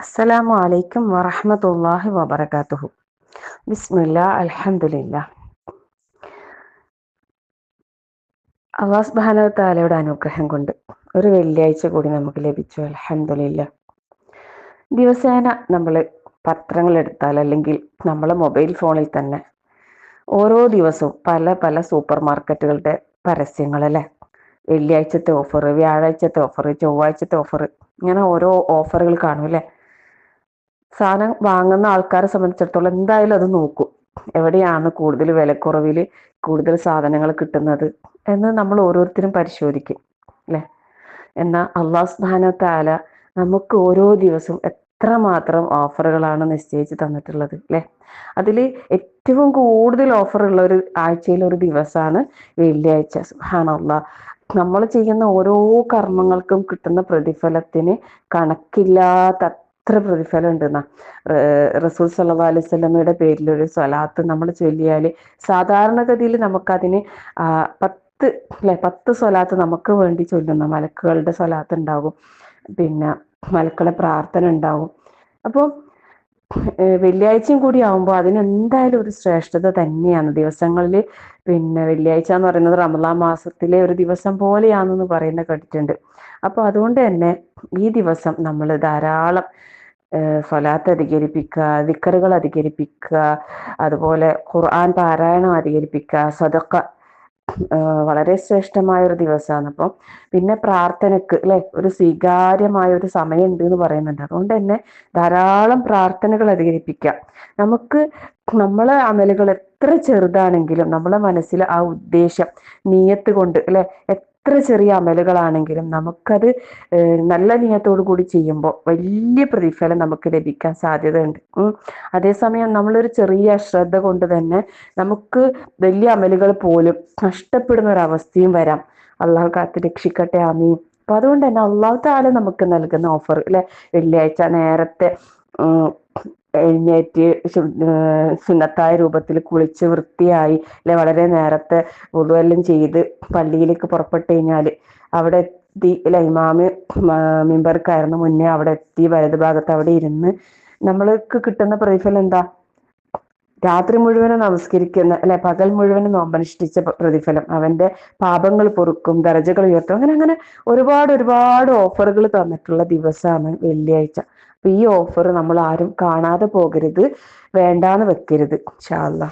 അസ്സലാമു അലൈക്കും വറഹ്മത്തുള്ളാഹി വബറകാതുഹു. ബിസ്മില്ല അലഹമില്ല അള്ളാഹ് വ അനുഗ്രഹം കൊണ്ട് ഒരു വെള്ളിയാഴ്ച കൂടി നമുക്ക് ലഭിച്ചു അലഹമില്ല ദിവസേന നമ്മൾ പത്രങ്ങൾ എടുത്താൽ അല്ലെങ്കിൽ നമ്മളെ മൊബൈൽ ഫോണിൽ തന്നെ ഓരോ ദിവസവും പല പല സൂപ്പർ മാർക്കറ്റുകളുടെ പരസ്യങ്ങൾ അല്ലേ? വെള്ളിയാഴ്ചത്തെ ഓഫർ വ്യാഴാഴ്ചത്തെ ഓഫർ ചൊവ്വാഴ്ചത്തെ ഓഫർ ഇങ്ങനെ ഓരോ ഓഫറുകൾ കാണും അല്ലേ? സാധനം വാങ്ങുന്ന ആൾക്കാരെ സംബന്ധിച്ചിടത്തോളം എന്തായാലും അത് നോക്കും. എവിടെയാണ് കൂടുതൽ വിലക്കുറവിൽ കൂടുതൽ സാധനങ്ങൾ കിട്ടുന്നത് എന്ന് നമ്മൾ ഓരോരുത്തരും പരിശോധിക്കും അല്ലേ? എന്നാൽ അള്ളാഹു താല നമുക്ക് ഓരോ ദിവസവും എത്ര മാത്രം ഓഫറുകളാണ് നിശ്ചയിച്ച് തന്നിട്ടുള്ളത് അല്ലേ? അതിൽ ഏറ്റവും കൂടുതൽ ഓഫർ ഉള്ള ഒരു ആഴ്ചയിൽ ഒരു ദിവസമാണ് വെള്ളിയാഴ്ച സുഹാനുള്ള നമ്മൾ ചെയ്യുന്ന ഓരോ കർമ്മങ്ങൾക്കും കിട്ടുന്ന പ്രതിഫലത്തിന് കണക്കില്ലാത്ത അത്ര പ്രതിഫലം ഉണ്ടെന്നാ റസൂൽ സല്ലാ പേരിൽ ഒരു സ്വലാത്ത് നമ്മൾ ചൊല്ലിയാൽ സാധാരണഗതിയിൽ നമുക്കതിന് പത്ത് അല്ലെ പത്ത് സ്വലാത്ത് നമുക്ക് വേണ്ടി ചൊല്ലുന്ന മലക്കുകളുടെ സ്വലാത്ത് ഉണ്ടാകും. പിന്നെ മലക്കളെ പ്രാർത്ഥന ഉണ്ടാകും. അപ്പോൾ വെള്ളിയാഴ്ചയും കൂടി ആവുമ്പോൾ അതിനെന്തായാലും ഒരു ശ്രേഷ്ഠത തന്നെയാണ്. ദിവസങ്ങളിൽ പിന്നെ വെള്ളിയാഴ്ച എന്ന് പറയുന്നത് റമദാ മാസത്തിലെ ഒരു ദിവസം പോലെയാണെന്ന് പറയുന്ന കേട്ടിട്ടുണ്ട്. അപ്പോൾ അതുകൊണ്ട് തന്നെ ഈ ദിവസം നമ്മൾ ധാരാളം സ്വലാത്ത് അധികരിപ്പിക്കുക ദിക്കറുകൾ അധികരിപ്പിക്കുക അതുപോലെ ഖുർആൻ പാരായണം അധികരിപ്പിക്കുക സദക്ക വളരെ ശ്രേഷ്ഠമായ ഒരു ദിവസമാണ്. അപ്പം പിന്നെ പ്രാർത്ഥനക്ക് അല്ലെ? ഒരു സ്വീകാര്യമായ ഒരു സമയം ഉണ്ട് എന്ന് പറയുന്നുണ്ട്. അതുകൊണ്ട് തന്നെ ധാരാളം പ്രാർത്ഥനകൾ അധികരിപ്പിക്കാം നമുക്ക് നമ്മളെ അമലുകൾ എത്ര ചെറുതാണെങ്കിലും നമ്മളെ മനസ്സിൽ ആ ഉദ്ദേശം നീയത്ത് കൊണ്ട് അല്ലെ? എത്ര ചെറിയ അമലുകളാണെങ്കിലും നമുക്കത് നല്ല നീയത്തോടു കൂടി ചെയ്യുമ്പോൾ വലിയ പ്രതിഫലം നമുക്ക് ലഭിക്കാൻ സാധ്യതയുണ്ട്. അതേസമയം നമ്മളൊരു ചെറിയ അശ്രദ്ധ കൊണ്ട് തന്നെ നമുക്ക് വലിയ അമലുകൾ പോലും നഷ്ടപ്പെടുന്ന ഒരു അവസ്ഥയും വരാം. അള്ളാഹു കാത്ത് രക്ഷിക്കട്ടെ ആമീൻ. അപ്പൊ അതുകൊണ്ട് തന്നെ അള്ളാഹു താല നമുക്ക് നൽകുന്ന ഓഫർ അല്ലെ വെള്ളിയാഴ്ച നേരത്തെ എഴുന്നേറ്റ് സുന്നത്തായ രൂപത്തിൽ കുളിച്ച് വൃത്തിയായി അല്ലെ വളരെ നേരത്തെ ഉതുവെല്ലാം ചെയ്ത് പള്ളിയിലേക്ക് പുറപ്പെട്ടു കഴിഞ്ഞാൽ അവിടെ എത്തി. അല്ലെ ഇമാമ് മിമ്പർക്കായിരുന്നു മുന്നേ അവിടെ എത്തി. വലത് ഭാഗത്ത് അവിടെ ഇരുന്ന് നമ്മൾക്ക് കിട്ടുന്ന പ്രതിഫലം എന്താ? രാത്രി മുഴുവനും നമസ്കരിക്കുന്ന അല്ലെ പകൽ മുഴുവനും നോമ്പനുഷ്ഠിച്ച പ്രതിഫലം. അവന്റെ പാപങ്ങൾ പൊറുക്കും ദർജകൾ ഉയർത്തും. അങ്ങനെ അങ്ങനെ ഒരുപാട് ഒരുപാട് ഓഫറുകൾ തന്നിട്ടുള്ള ദിവസമാണ് വെള്ളിയാഴ്ച. അപ്പൊ ഈ ഓഫർ നമ്മൾ ആരും കാണാതെ പോകരുത്. വേണ്ടാന്ന് വെക്കരുത്. ഷാല്ല